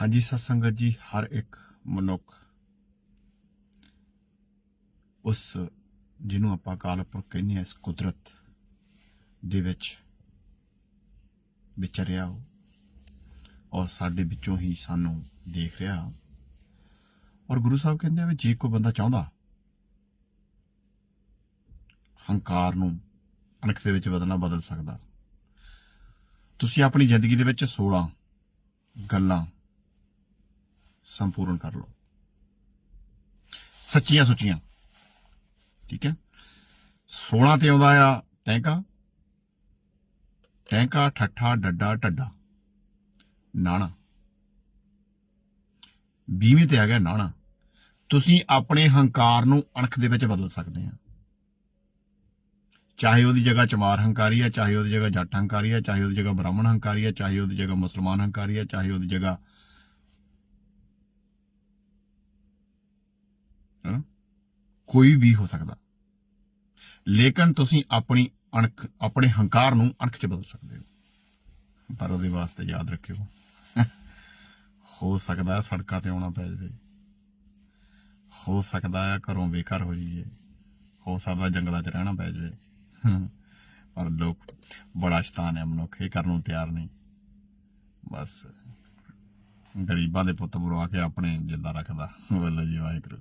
ਹਾਂਜੀ, ਸਤ ਸੰਗਤ ਜੀ, ਹਰ ਇੱਕ ਮਨੁੱਖ ਉਸ ਜਿਹਨੂੰ ਆਪਾਂ ਅਕਾਲ ਪੁਰਖ ਕਹਿੰਦੇ ਆ ਇਸ ਕੁਦਰਤ ਦੇ ਵਿੱਚ ਵਿਚਰਿਆ ਉਹ ਔਰ ਸਾਡੇ ਵਿੱਚੋਂ ਹੀ ਸਾਨੂੰ ਦੇਖ ਰਿਹਾ ਔਰ ਗੁਰੂ ਸਾਹਿਬ ਕਹਿੰਦੇ ਆ ਵੀ ਜੇ ਕੋਈ ਬੰਦਾ ਚਾਹੁੰਦਾ ਹੰਕਾਰ ਨੂੰ ਅਣਖ ਦੇ ਵਿੱਚ ਬਦਲਣਾ, ਬਦਲ ਸਕਦਾ। ਤੁਸੀਂ ਆਪਣੀ ਜ਼ਿੰਦਗੀ ਦੇ ਵਿੱਚ 16 ਗੱਲਾਂ ਸੰਪੂਰਨ ਕਰ ਲਓ। ਸੱਚੀਆਂ ਸੁੱਚੀਆਂ। ਠੀਕ ਹੈ? 16 ਤੇ ਆਉਂਦਾ ਆ ਟੈਂਕਾ। ਟੈਂਕਾ, ਠੱਠਾ, ਡੱਡਾ, ਢੱਡਾ। ਨਾਣਾ। 20ਵੇਂ ਤੇ ਆ ਗਿਆ ਨਾਣਾ। ਤੁਸੀਂ ਆਪਣੇ ਹੰਕਾਰ ਨੂੰ ਅਣਖ ਦੇ ਵਿੱਚ ਬਦਲ ਸਕਦੇ ਆ। ਚਾਹੇ ਉਹਦੀ ਜਗ੍ਹਾ ਚਮਾਰ ਹੰਕਾਰੀ ਆ, ਚਾਹੇ ਉਹਦੀ ਜਗ੍ਹਾ ਜੱਟ ਹੰਕਾਰੀ ਆ, ਚਾਹੇ ਉਹਦੀ ਜਗ੍ਹਾ ਬ੍ਰਾਹਮਣ ਹੰਕਾਰੀ ਆ, ਚਾਹੇ ਉਹਦੀ ਜਗ੍ਹਾ ਮੁਸਲਮਾਨ ਹੰਕਾਰੀ ਆ, ਚਾਹੇ ਉਹਦੀ ਜਗ੍ਹਾ ਹਾਂ? ਕੋਈ ਵੀ ਹੋ ਸਕਦਾ। ਲੇਕਿਨ ਤੁਸੀਂ ਆਪਣੀ ਅਣਖ, ਆਪਣੇ ਹੰਕਾਰ ਨੂੰ ਅਣਖ 'ਚ ਬਦਲ ਸਕਦੇ ਹੋ। ਪਰ ਉਹਦੇ ਵਾਸਤੇ ਯਾਦ ਰੱਖਿਓ, ਹੋ ਸਕਦਾ ਸੜਕਾਂ ਤੇ ਆਉਣਾ ਪੈ ਜਾਵੇ। ਹੋ ਸਕਦਾ ਹੈ ਘਰੋਂ ਬੇਘਰ ਹੋ ਜਾਈਏ। ਹੋ ਸਕਦਾ ਜੰਗਲਾਂ 'ਚ ਰਹਿਣਾ ਪੈ ਜਾਵੇ। ਪਰ ਲੋਕ ਬੜਾ ਸ਼ੈਤਾਨ ਹੈ ਮਨੁੱਖ, ਇਹ ਕਰਨ ਨੂੰ ਤਿਆਰ ਨਹੀਂ। ਬਸ ਗਰੀਬਾਂ ਦੇ ਪੁੱਤ ਬਰਵਾ ਕੇ ਆਪਣੇ ਜਿੰਦਾ ਰੱਖਦਾ। ਵੱਲ ਜੀ ਵਾਹਿਗੁਰੂ